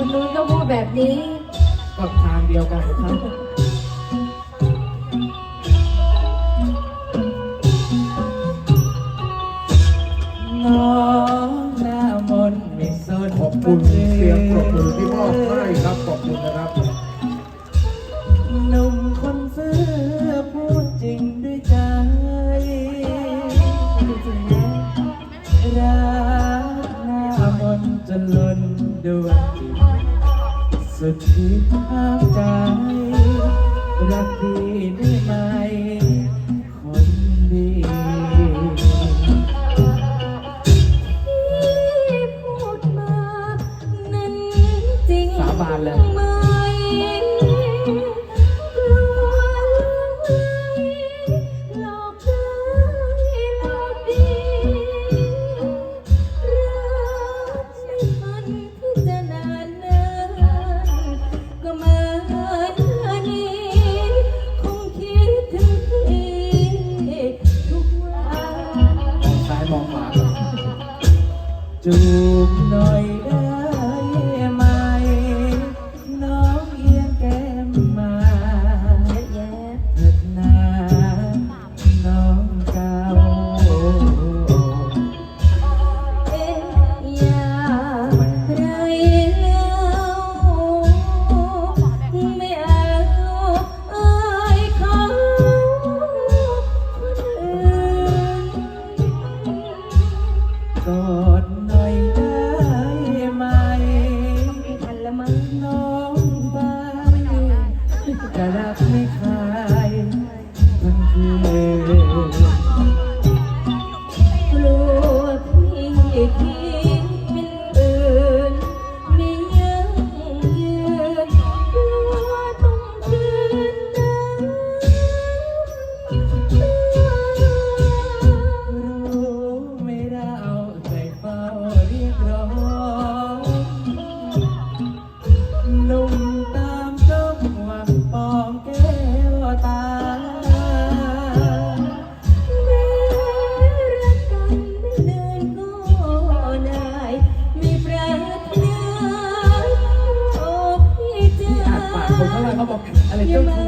คนนู้นก็พูดแบบนี้ ก็ทางเดียวกันครับ น้องหน้ามนต์ไม่สนขอบคุณเสียงปรบมือที่มอบให้ครับขอบคุณนะครับ หนุ่มคนซื้อพูดจริงด้วยใจจริงๆแล้วรักหน้ามนต์จนล้นดวงจิต สุดที่ภาพใจ รักดีได้ไหม คนดี ที่พูดมานั้นจริงสาบานเลย ไหม มองมองขวาจูบหน่อยได้ไหม น้องเอียงแก้มมา กอดหน่อยได้ไหม ไม่ทันละมั้งน้องไปจะรักไม่คลายทั้งคืนกลัวพี่คิด เข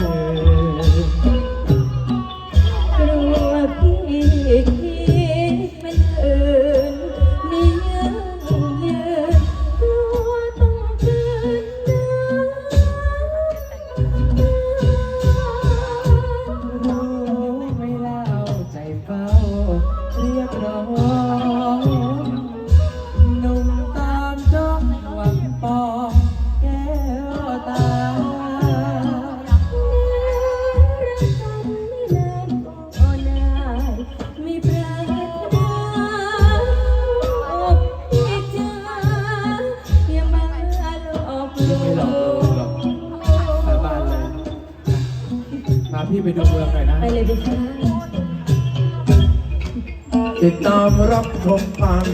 ทุาพี่ไปดูเมืองหน่อยนะ ไปเลยดิคะติดตามรับชมตาม